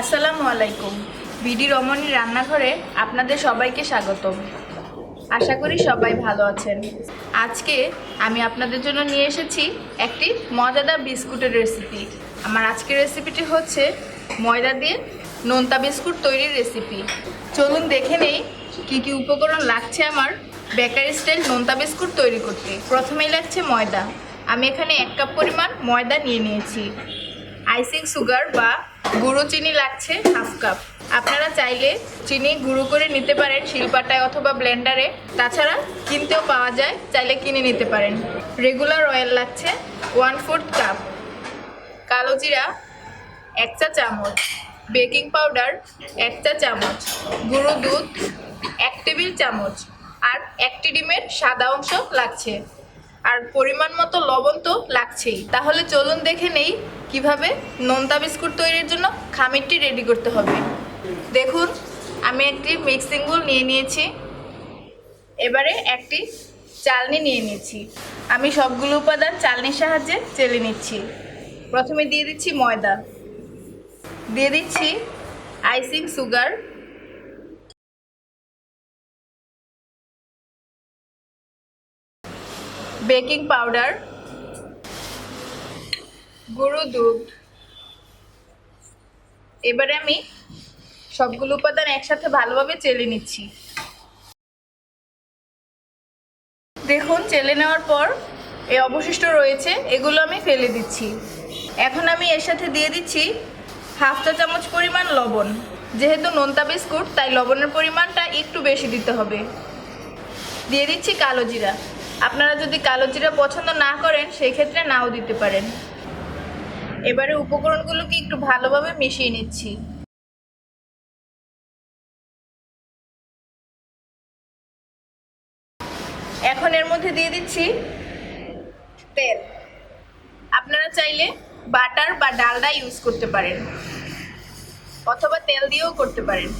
আসসালামু আলাইকুম। বিডি রমণী রান্নাঘরে আপনাদের সবাইকে স্বাগতম। আশা করি সবাই ভালো আছেন। আজকে আমি আপনাদের জন্য নিয়ে এসেছি একটি মজাদার বিস্কুটের রেসিপি। আমার আজকের রেসিপিটি হচ্ছে ময়দা দিয়ে নোনতা বিস্কুট তৈরির রেসিপি। চলুন দেখে নেই কী কী উপকরণ লাগছে আমার বেকারি স্টাইল নোনতা বিস্কুট তৈরি করতে। প্রথমেই লাগছে ময়দা। আমি এখানে এক কাপ পরিমাণ ময়দা নিয়ে নিয়েছি। আইসিং সুগার বা গুঁড়ো চিনি লাগছে হাফ কাপ। আপনারা চাইলে চিনি গুঁড়ো করে নিতে পারেন শিলপাটায় অথবা ব্লেন্ডারে। তাছাড়া কিনতেও পাওয়া যায়, চাইলে কিনে নিতে পারেন। রেগুলার অয়েল লাগছে ওয়ান ফোর্থ কাপ কালো জিরা এক চা চামচ। বেকিং পাউডার এক চা চামচ। গুঁড়ো দুধ এক টেবিল চামচ। আর একটি ডিমের সাদা অংশ লাগছে। আর পরিমাণ মতো লবণ তো লাগছেই। তাহলে চলুন দেখে নেই কীভাবে নোনতা বিস্কুট তৈরির জন্য খামিরটি রেডি করতে হবে। দেখুন, আমি একটি মিক্সিং বোল নিয়ে নিয়েছি। এবারে একটি চালনি নিয়ে নিয়েছি আমি সবগুলো উপাদান চালনির সাহায্যে চেলে নিচ্ছি। প্রথমে দিয়ে দিচ্ছি ময়দা। দিয়ে দিচ্ছি আইসিং সুগার বেকিং পাউডার, গুঁড়ো দুধ। এবারে আমি সবগুলো উপাদান একসাথে ভালোভাবে চেলে নিচ্ছি। দেখুন, চেলে নেওয়ার পর এই অবশিষ্ট রয়েছে, এগুলো আমি ফেলে দিচ্ছি। এখন আমি এর সাথে দিয়ে দিচ্ছি হাফ চা চামচ পরিমাণ লবণ। যেহেতু নোনতা বিস্কুট, তাই লবণের পরিমাণটা একটু বেশি দিতে হবে। দিয়ে দিচ্ছি কালো জিরা। আপনারা যদি কালো জিরা পছন্দ না করেন সেই ক্ষেত্রে নাও দিতে পারেন। এবারে উপকরণগুলোকে একটু ভালোভাবে মিশিয়ে নিচ্ছি। এখন এর মধ্যে দিয়ে দিচ্ছি তেল। আপনারা চাইলে বাটার বা ডালডা ইউজ করতে পারেন, অথবা তেল দিয়েও করতে পারেন।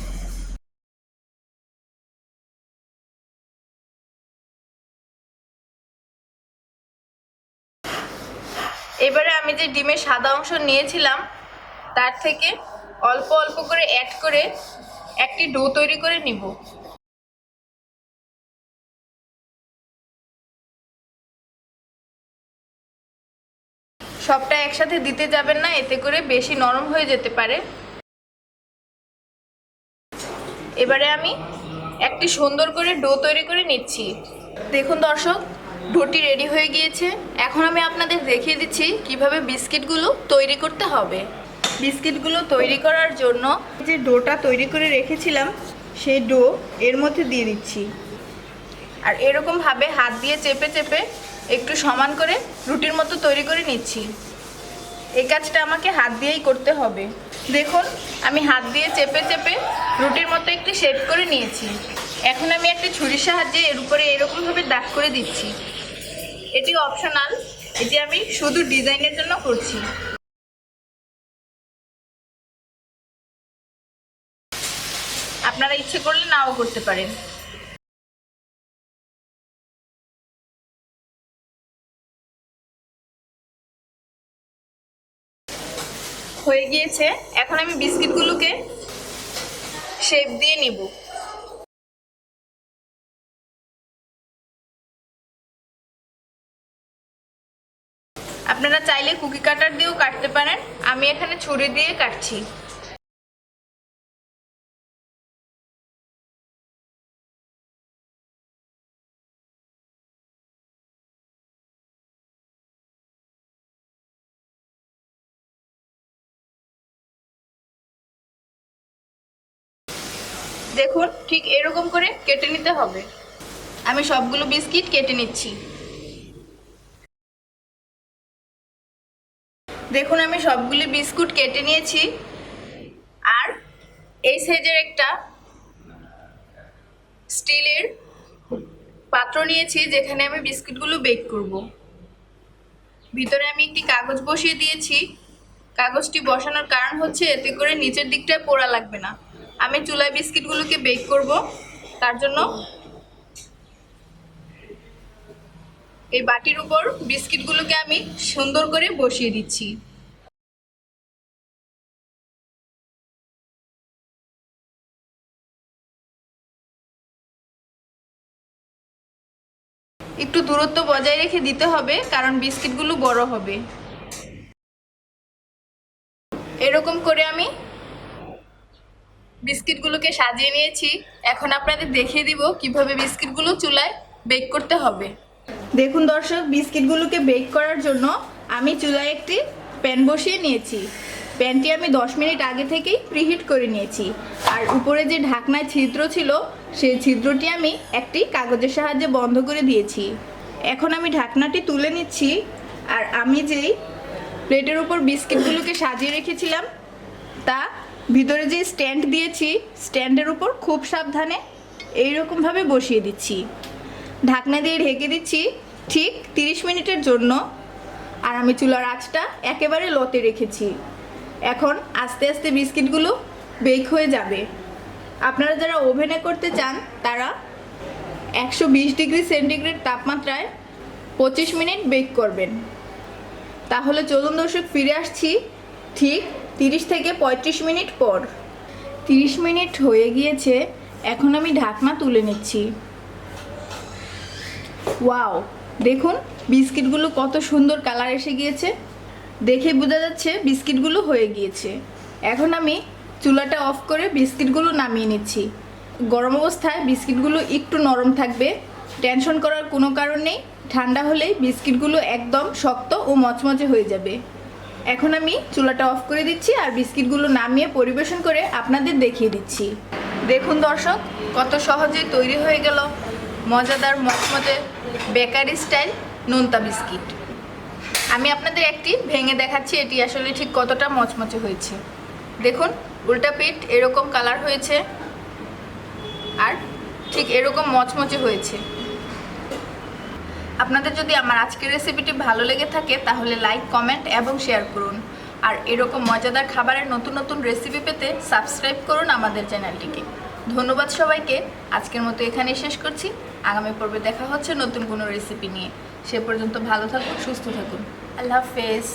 এবারে আমি যে ডিমের সাদা অংশ নিয়েছিলাম, তার থেকে অল্প অল্প করে অ্যাড করে একটি ডো তৈরি করে নিব। সবটা একসাথে দিতে যাবেন না, এতে করে বেশি নরম হয়ে যেতে পারে। এবারে আমি একটি সুন্দর করে ডো তৈরি করে নিচ্ছি। দেখুন দর্শক ডোটি রেডি হয়ে গিয়েছে। এখন আমি আপনাদের দেখিয়ে দিচ্ছি কীভাবে বিস্কিটগুলো তৈরি করতে হবে। বিস্কিটগুলো তৈরি করার জন্য যে ডোটা তৈরি করে রেখেছিলাম, সেই ডো এর মধ্যে দিয়ে দিচ্ছি। আর এরকমভাবে হাত দিয়ে চেপে চেপে একটু সমান করে রুটির মতো তৈরি করে নিচ্ছি। এই কাজটা আমাকে হাত দিয়েই করতে হবে। দেখুন, আমি হাত দিয়ে চেপে চেপে রুটির মতো একটি শেপ করে নিয়েছি। এখন আমি একটি ছুরির সাহায্যে এর উপরে এরকমভাবে দাগ করে দিচ্ছি। এটি অপশনাল এটি আমি শুধু ডিজাইনের জন্য করছি। আপনারা ইচ্ছে করলে নাও করতে পারেন। হয়ে গিয়েছে। এখন আমি বিস্কিটগুলোকে শেপ দিয়ে নিব। চাইলে কুকি কাটার দিয়েও কাটতে পারেন। আমি এখানে ছুরি দিয়ে কাটছি। দেখুন, ঠিক এরকম করে কেটে নিতে হবে। আমি সবগুলো বিস্কিট কেটে নিচ্ছি। দেখুন, আমি সবগুলি বিস্কুট কেটে নিয়েছি। আর এই সাইজের একটা স্টিলের পাত্র নিয়েছি, যেখানে আমি বিস্কুটগুলো বেক করব। ভিতরে আমি একটি কাগজ বসিয়ে দিয়েছি। কাগজটি বসানোর কারণ হচ্ছে, এতে করে নিচের দিকটায় পোড়া লাগবে না। আমি চুলায় বিস্কিটগুলোকে বেক করব। তার জন্য এই বাটির উপর বিস্কিটগুলোকে আমি সুন্দর করে বসিয়ে দিচ্ছি। একটু দূরত্ব বজায় রেখে দিতে হবে, কারণ বিস্কিটগুলো বড় হবে। এরকম করে আমি বিস্কিটগুলোকে সাজিয়ে নিয়েছি। এখন আপনাদের দেখিয়ে দিব কীভাবে বিস্কিটগুলো চুলায় বেক করতে হবে। দেখুন দর্শক, বিস্কিটগুলোকে বেক করার জন্য আমি চুলায় একটি প্যান বসিয়ে নিয়েছি। প্যানটি আমি 10 মিনিট আগে থেকেই প্রিহিট করে নিয়েছি। আর উপরে যে ঢাকনায় ছিদ্র ছিল, সেই ছিদ্রটি আমি একটি কাগজের সাহায্যে বন্ধ করে দিয়েছি। এখন আমি ঢাকনাটি তুলে নিচ্ছি। আর আমি যেই প্লেটের উপর বিস্কিটগুলোকে সাজিয়ে রেখেছিলাম, তা ভিতরে যে স্ট্যান্ড দিয়েছি, স্ট্যান্ডের উপর খুব সাবধানে এইরকমভাবে বসিয়ে দিচ্ছি। ঢাকনা দিয়ে ঢেকে দিচ্ছি। ঠিক 30 মিনিটের জন্য। আর আমি চুলার আঁচটা একেবারে লতে রেখেছি। এখন আস্তে আস্তে বিস্কিটগুলো বেক হয়ে যাবে। আপনারা যারা ওভেনে করতে চান, তারা একশো বিশ ডিগ্রি সেন্টিগ্রেড তাপমাত্রায় পঁচিশ মিনিট বেক করবেন। তাহলে চলুন দর্শক, ফিরে আসছি ঠিক তিরিশ থেকে পঁয়ত্রিশ মিনিট পর। তিরিশ মিনিট হয়ে গিয়েছে, এখন আমি ঢাকনা তুলে নিচ্ছি। ওয়াও! দেখুন, বিস্কিটগুলো কত সুন্দর কালার এসে গিয়েছে। দেখে বোঝা যাচ্ছে বিস্কিটগুলো হয়ে গিয়েছে। এখন আমি চুলাটা অফ করে বিস্কিটগুলো নামিয়ে নিচ্ছি। গরম অবস্থায় বিস্কিটগুলো একটু নরম থাকবে। টেনশন করার কোনো কারণ নেই। ঠান্ডা হলেই বিস্কিটগুলো একদম শক্ত ও মচমচে হয়ে যাবে। এখন আমি চুলাটা অফ করে দিচ্ছি আর বিস্কিটগুলো নামিয়ে পরিবেশন করে আপনাদের দেখিয়ে দিচ্ছি। দেখুন দর্শক, কত সহজেই তৈরি হয়ে গেল। মজাদার মচমচে বেকারি স্টাইল নোনতা বিস্কিট। আমি আপনাদের একটি ভেঙে দেখাচ্ছি, এটি আসলে ঠিক কতটা মচমচে হয়েছে। দেখুন, উল্টা পিঠ এরকম কালার হয়েছে আর ঠিক এরকম মচমচে হয়েছে। আপনাদের যদি আমার আজকের রেসিপিটি ভালো লেগে থাকে, তাহলে লাইক কমেন্ট এবং শেয়ার করুন। আর এরকম মজাদার খাবারের নতুন নতুন রেসিপি পেতে সাবস্ক্রাইব করুন আমাদের চ্যানেলটিকে ধন্যবাদ সবাইকে। আজকের মতো এখানেই শেষ করছি। আগামী পর্বে দেখা হচ্ছে নতুন কোনো রেসিপি নিয়ে। সে পর্যন্ত ভালো থাকুন, সুস্থ থাকুন। আল্লাহ হাফেজ।